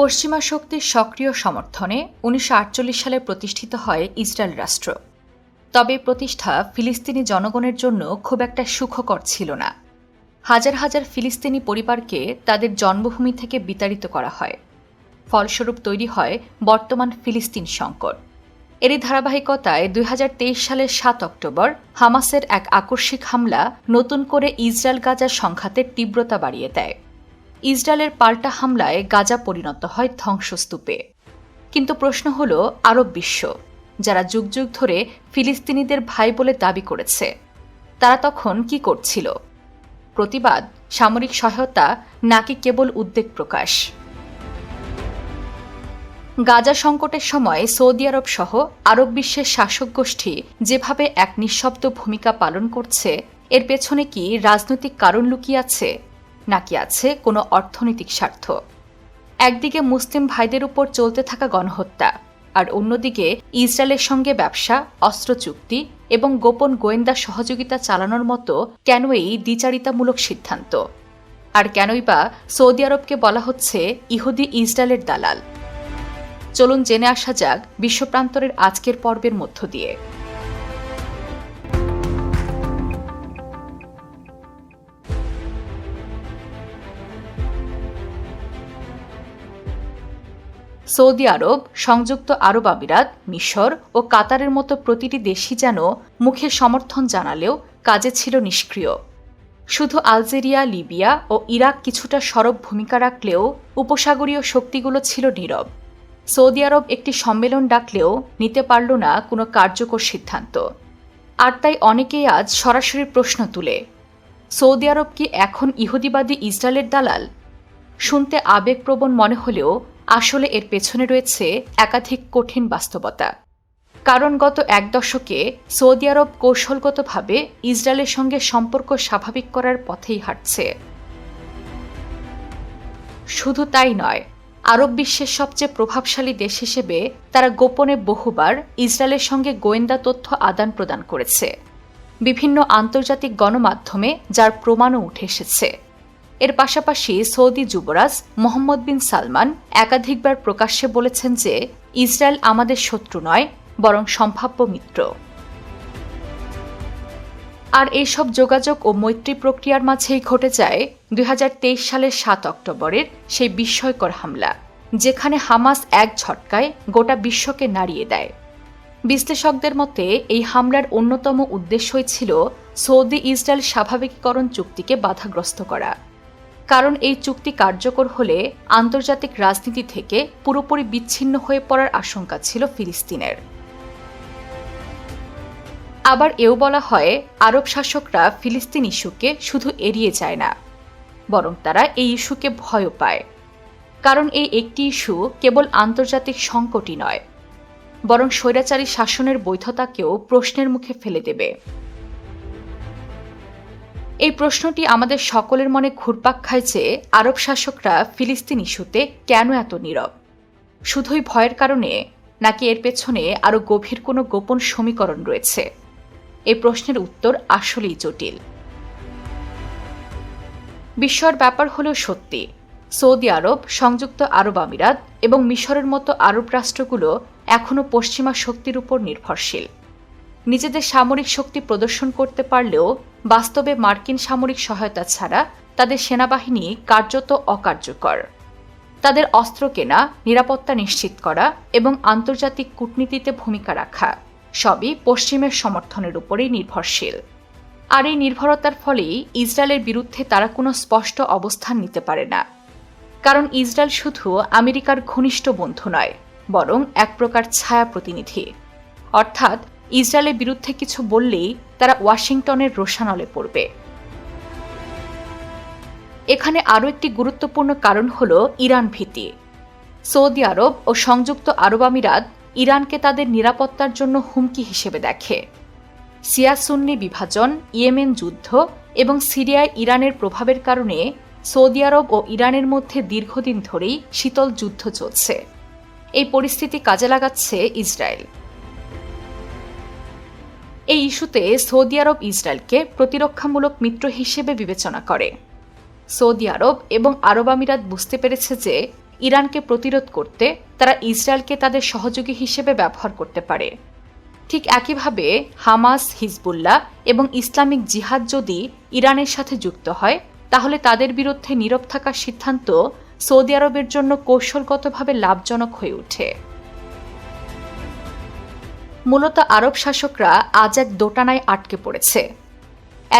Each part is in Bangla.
পশ্চিমা শক্তির সক্রিয় সমর্থনে উনিশশো আটচল্লিশ সালে প্রতিষ্ঠিত হয় ইসরায়েল রাষ্ট্র। তবে প্রতিষ্ঠা ফিলিস্তিনি জনগণের জন্য খুব একটা সুখকর ছিল না। হাজার হাজার ফিলিস্তিনি পরিবারকে তাদের জন্মভূমি থেকে বিতাড়িত করা হয়। ফলস্বরূপ তৈরি হয় বর্তমান ফিলিস্তিন সংকট। এরই ধারাবাহিকতায় দুই হাজার তেইশ সালের সাত অক্টোবর হামাসের এক আকস্মিক হামলা নতুন করে ইসরায়েল গাজার সংঘাতের তীব্রতা বাড়িয়ে দেয়। ইসরায়েলের পাল্টা হামলায় গাজা পরিণত হয় ধ্বংসস্তূপে। কিন্তু প্রশ্ন হল, আরব বিশ্ব, যারা যুগ যুগ ধরে ফিলিস্তিনিদের ভাই বলে দাবি করেছে, তারা তখন কি করছিল? প্রতিবাদ, সামরিক সহায়তা, নাকি কেবল উদ্বেগ প্রকাশ? গাজা সংকটের সময় সৌদি আরব সহ আরব বিশ্বের শাসক গোষ্ঠী যেভাবে এক নিঃশব্দ ভূমিকা পালন করছে, এর পেছনে কি রাজনৈতিক কারণ লুকিয়ে আছে? নাকি আছে কোনো অর্থনৈতিক স্বার্থ? একদিকে মুসলিম ভাইদের উপর চলতে থাকা গণহত্যা, আর অন্যদিকে ইসরায়েলের সঙ্গে ব্যবসা, অস্ত্র চুক্তি এবং গোপন গোয়েন্দা সহযোগিতা চালানোর মতো কেন এই দ্বিচারিতামূলক সিদ্ধান্ত? আর কেনই বা সৌদি আরবকে বলা হচ্ছে ইহুদি ইসরায়েলের দালাল? চলুন জেনে আসা যাক বিশ্বপ্রান্তরের আজকের পর্বের মধ্য দিয়ে। সৌদি আরব, সংযুক্ত আরব আমিরাত, মিশর ও কাতারের মতো প্রতিটি দেশই যেন মুখে সমর্থন জানালেও কাজে ছিল নিষ্ক্রিয়। শুধু আলজেরিয়া, লিবিয়া ও ইরাক কিছুটা সরব ভূমিকা রাখলেও উপসাগরীয় শক্তিগুলো ছিল নীরব। সৌদি আরব একটি সম্মেলন ডাকলেও নিতে পারল না কোনো কার্যকর সিদ্ধান্ত। আর তাই অনেকেই আজ সরাসরি প্রশ্ন তুলে, সৌদি আরব কি এখন ইহুদিবাদী ইসরায়েলের দালাল? শুনতে আবেগপ্রবণ মনে হলেও আসলে এর পেছনে রয়েছে একাধিক কঠিন বাস্তবতা। কারণ গত এক দশকে সৌদি আরব কৌশলগতভাবে ইসরায়েলের সঙ্গে সম্পর্ক স্বাভাবিক করার পথেই হাঁটছে। শুধু তাই নয়, আরব বিশ্বের সবচেয়ে প্রভাবশালী দেশ হিসেবে তারা গোপনে বহুবার ইসরায়েলের সঙ্গে গোয়েন্দা তথ্য আদান প্রদান করেছে। বিভিন্ন আন্তর্জাতিক গণমাধ্যমে যার প্রমাণও উঠে এসেছে। এর পাশাপাশি সৌদি যুবরাজ মোহাম্মদ বিন সালমান একাধিকবার প্রকাশ্যে বলেছেন যে ইসরায়েল আমাদের শত্রু নয়, বরং সম্ভাব্য মিত্র। আর এইসব যোগাযোগ ও মৈত্রী প্রক্রিয়ার মাঝেই ঘটে যায় দুই হাজার তেইশ সালের সাত অক্টোবরের সেই বিস্ময়কর হামলা, যেখানে হামাস এক ঝটকায় গোটা বিশ্বকে নাড়িয়ে দেয়। বিশ্লেষকদের মতে, এই হামলার অন্যতম উদ্দেশ্যই ছিল সৌদি ইসরায়েল স্বাভাবিকীকরণ চুক্তিকে বাধাগ্রস্ত করা। কারণ এই চুক্তি কার্যকর হলে আন্তর্জাতিক রাজনীতি থেকে পুরোপুরি বিচ্ছিন্ন হয়ে পড়ার আশঙ্কা ছিল ফিলিস্তিনের। আবার এও বলা হয়, আরব শাসকরা ফিলিস্তিন ইস্যুকে শুধু এড়িয়ে যায় না, বরং তারা এই ইস্যুকে ভয়ও পায়। কারণ এই একটি ইস্যু কেবল আন্তর্জাতিক সংকটই নয়, বরং স্বৈরাচারী শাসনের বৈধতাকেও প্রশ্নের মুখে ফেলে দেবে। এই প্রশ্নটি আমাদের সকলের মনে ঘুরপাক খায় যে আরব শাসকরা ফিলিস্তিন ইস্যুতে কেন এত নীরব? শুধুই ভয়ের কারণে নাকি এর পেছনে আরও গভীর কোনো গোপন সমীকরণ রয়েছে? এই প্রশ্নের উত্তর আসলেই জটিল। বিস্ময়ের ব্যাপার হলেও সত্যি, সৌদি আরব, সংযুক্ত আরব আমিরাত এবং মিশরের মতো আরব রাষ্ট্রগুলো এখনও পশ্চিমা শক্তির উপর নির্ভরশীল। নিজেদের সামরিক শক্তি প্রদর্শন করতে পারলেও বাস্তবে মার্কিন সামরিক সহায়তা ছাড়া তাদের সেনাবাহিনী কার্যত অকার্যকর। তাদের অস্ত্র কেনা, নিরাপত্তা নিশ্চিত করা এবং আন্তর্জাতিক কূটনীতিতে ভূমিকা রাখা, সবই পশ্চিমের সমর্থনের উপরেই নির্ভরশীল। আর এই নির্ভরতার ফলেই ইসরায়েলের বিরুদ্ধে তারা কোনো স্পষ্ট অবস্থান নিতে পারে না। কারণ ইসরায়েল শুধু আমেরিকার ঘনিষ্ঠ বন্ধু নয়, বরং এক প্রকার ছায়া প্রতিনিধি। অর্থাৎ ইসরায়েলের বিরুদ্ধে কিছু বললেই তারা ওয়াশিংটনের রোশানলে পড়বে। এখানে আরও একটি গুরুত্বপূর্ণ কারণ হল ইরান ভীতি। সৌদি আরব ও সংযুক্ত আরব আমিরাত ইরানকে তাদের নিরাপত্তার জন্য হুমকি হিসেবে দেখে। সিয়াসুন্নি বিভাজন, ইয়েমেন যুদ্ধ এবং সিরিয়ায় ইরানের প্রভাবের কারণে সৌদি আরব ও ইরানের মধ্যে দীর্ঘদিন ধরেই শীতল যুদ্ধ চলছে। এই পরিস্থিতি কাজে লাগাচ্ছে ইসরায়েল। এই ইস্যুতে সৌদি আরব ইসরায়েলকে প্রতিরক্ষামূলক মিত্র হিসেবে বিবেচনা করে। সৌদি আরব এবং আরব আমিরাত বুঝতে পেরেছে যে ইরানকে প্রতিরোধ করতে তারা ইসরায়েলকে তাদের সহযোগী হিসেবে ব্যবহার করতে পারে। ঠিক একইভাবে হামাস, হিজবুল্লাহ এবং ইসলামিক জিহাদ যদি ইরানের সাথে যুক্ত হয়, তাহলে তাদের বিরুদ্ধে নীরব থাকার সিদ্ধান্ত সৌদি আরবের জন্য কৌশলগতভাবে লাভজনক হয়ে ওঠে। মূলত আরব শাসকরা আজ এক দোটানায় আটকে পড়েছে।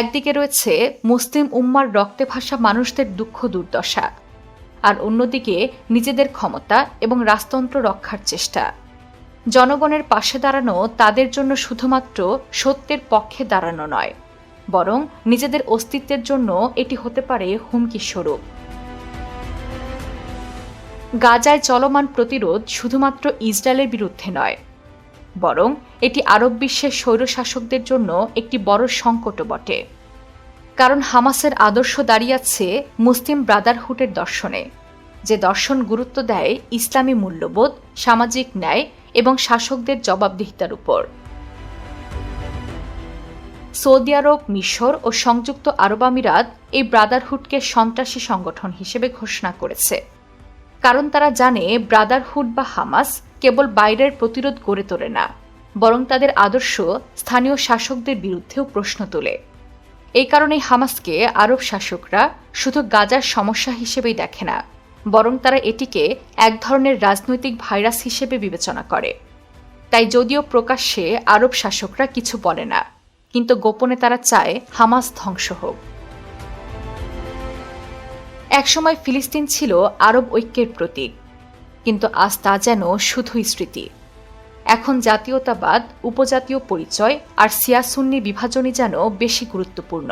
একদিকে রয়েছে মুসলিম উম্মার রক্তে ভাসা মানুষদের দুঃখ দুর্দশা, আর অন্যদিকে নিজেদের ক্ষমতা এবং রাজতন্ত্র রক্ষার চেষ্টা। জনগণের পাশে দাঁড়ানো তাদের জন্য শুধুমাত্র সত্যের পক্ষে দাঁড়ানো নয়, বরং নিজেদের অস্তিত্বের জন্য এটি হতে পারে হুমকি স্বরূপ। গাজায় চলমান প্রতিরোধ শুধুমাত্র ইসরায়েলের বিরুদ্ধে নয় বরং এটি আরব বিশ্বের স্বৈরশাসকদের জন্য একটি বড় সংকটও বটে। কারণ হামাসের আদর্শ দাঁড়িয়ে আছে মুসলিম ব্রাদারহুডের দর্শনে। যে দর্শন গুরুত্ব দেয় ইসলামী মূল্যবোধ, সামাজিক ন্যায় এবং শাসকদের জবাবদিহিতার উপর। সৌদি আরব, মিশর ও সংযুক্ত আরব আমিরাত এই ব্রাদারহুডকে সন্ত্রাসী সংগঠন হিসেবে ঘোষণা করেছে। কারণ তারা জানে ব্রাদারহুড বা হামাস কেবল বাইরের প্রতিরোধ গড়ে তোলে না, বরং তাদের আদর্শ স্থানীয় শাসকদের বিরুদ্ধেও প্রশ্ন তোলে। এই কারণেই হামাসকে আরব শাসকরা শুধু গাজার সমস্যা হিসেবেই দেখে না, বরং তারা এটিকে এক ধরনের রাজনৈতিক ভাইরাস হিসেবে বিবেচনা করে। তাই যদিও প্রকাশ্যে আরব শাসকরা কিছু বলে না, কিন্তু গোপনে তারা চায় হামাস ধ্বংস হোক। একসময় ফিলিস্তিন ছিল আরব ঐক্যের প্রতীক কিন্তু আজ তা যেন শুধুই স্মৃতি। এখন জাতীয়তাবাদ, উপজাতীয় পরিচয় আর সিয়াসুন্নি বিভাজনই যেন বেশি গুরুত্বপূর্ণ।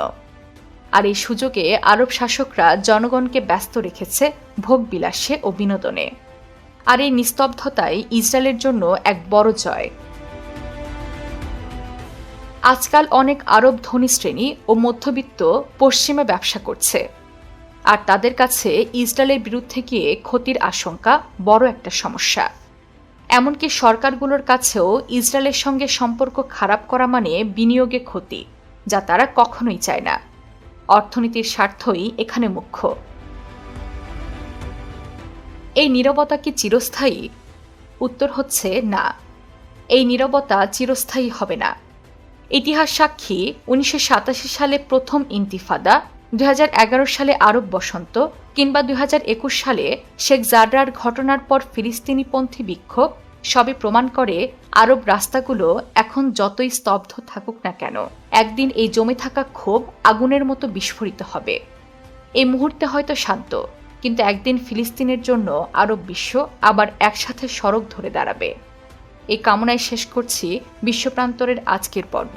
আর এই সুযোগে আরব শাসকরা জনগণকে ব্যস্ত রেখেছে ভোগ বিলাসে ও বিনোদনে। আর এই নিস্তব্ধতাই ইসরায়েলের জন্য এক বড় জয়। আজকাল অনেক আরব ধনী শ্রেণি ও মধ্যবিত্ত পশ্চিমে ব্যবসা করছে। আর তাদের কাছে ইসরায়েলের বিরুদ্ধে গিয়ে ক্ষতির আশঙ্কা বড় একটা সমস্যা। এমনকি সরকারগুলোর কাছেও ইসরায়েলের সঙ্গে সম্পর্ক খারাপ করা মানে বিনিয়োগে ক্ষতি, যা তারা কখনোই চায় না। অর্থনীতির স্বার্থই এখানে মুখ্য। এই নীরবতা কি চিরস্থায়ী? উত্তর হচ্ছে না। এই নীরবতা চিরস্থায়ী হবে না। ইতিহাস সাক্ষী উনিশশো সাতাশি সালে প্রথম ইন্তিফাদা দুই হাজার এগারো সালে আরব বসন্ত কিংবা দুই হাজার একুশ সালে শেখ জাডরার ঘটনার পর ফিলিস্তিনিপন্থী বিক্ষোভ সবই প্রমাণ করে আরব রাস্তাগুলো এখন যতই স্তব্ধ থাকুক না কেন, একদিন এই জমে থাকা ক্ষোভ আগুনের মতো বিস্ফোরিত হবে। এই মুহূর্তে হয়তো শান্ত, কিন্তু একদিন ফিলিস্তিনের জন্য আরব বিশ্ব আবার একসাথে সড়ক ধরে দাঁড়াবে। এই কামনায় শেষ করছি বিশ্বপ্রান্তরের আজকের পর্ব।